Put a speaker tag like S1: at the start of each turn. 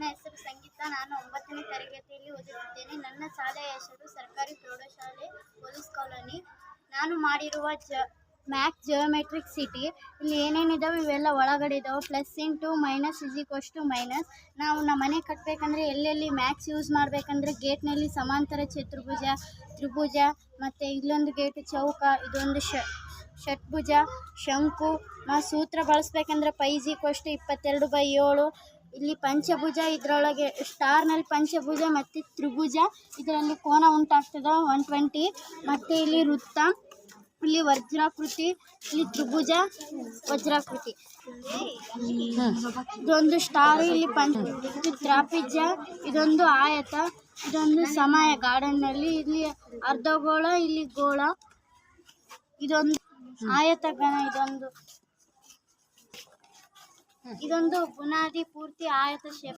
S1: ನನ್ನ ಹೆಸರು ಸಂಗೀತ. ನಾನು ಒಂಬತ್ತನೇ ತರಗತಿಯಲ್ಲಿ ಓದುತ್ತಿದ್ದೇನೆ. ನನ್ನ ಶಾಲೆಯ ಹೆಸರು ಸರ್ಕಾರಿ ಪ್ರೌಢಶಾಲೆ, ಪೊಲೀಸ್ ಕಾಲೋನಿ. ನಾನು ಮಾಡಿರುವ ಜ ಮ್ಯಾಕ್ ಜಿಯೋಮೆಟ್ರಿಕ್ ಸಿಟಿ. ಇಲ್ಲಿ ಏನೇನಿದಾವೆ ಇವೆಲ್ಲ ಒಳಗಡೆ ಇದಾವೆ. Plus into, minus two minus. ನಾವು ನಮ್ಮ ಮನೆ ಕಟ್ಟಬೇಕಂದ್ರೆ ಎಲ್ಲೆಲ್ಲಿ ಮ್ಯಾಕ್ಸ್ ಯೂಸ್ ಮಾಡಬೇಕಂದ್ರೆ ಗೇಟ್ನಲ್ಲಿ ಸಮಾಂತರ ಚತುರ್ಭುಜ, ತ್ರಿಭುಜ, ಮತ್ತು ಇಲ್ಲೊಂದು ಗೇಟ್ ಚೌಕ, ಇದೊಂದು ಶ, ಷಟ್ಭುಜ, ಶಂಕು. ನಾವು ಸೂತ್ರ ಬಳಸ್ಬೇಕಂದ್ರೆ ಪೈಜಿ ಕೊಷ್ಟು ಇಪ್ಪತ್ತೆರಡು ಬೈ ಏಳು. ಇಲ್ಲಿ ಪಂಚಭುಜ, ಇದರೊಳಗೆ ಸ್ಟಾರ್ನಲ್ಲಿ ಪಂಚಭುಜ ಮತ್ತು ತ್ರಿಭುಜ. ಇದರಲ್ಲಿ ಕೋನ ಉಂಟಾಗ್ತದೆ ಒನ್ ಟ್ವೆಂಟಿ ಮತ್ತು ಇಲ್ಲಿ ವೃತ್ತ, ಇಲ್ಲಿ ವಜ್ರಾಕೃತಿ, ಇಲ್ಲಿ ತ್ರಿಭುಜ, ವಜ್ರಾಕೃತಿ. ಇದೊಂದು ಸ್ಟಾರ್ ಇಲ್ಲಿ ಪಂಚ, ಇದು ತ್ರಾಪಿಜ ಇದೊಂದು ಆಯತ, ಇದೊಂದು ಸಮಯ. ಗಾರ್ಡನ್ನಲ್ಲಿ ಇಲ್ಲಿ ಅರ್ಧಗೋಳ, ಇಲ್ಲಿ ಗೋಳ. ಇದೊಂದು ಆಯತಗಣ ಇದೊಂದು ಇದೊಂದು ಬುನಾದಿ ಪೂರ್ತಿ ಆಯತ ಶೇಪ್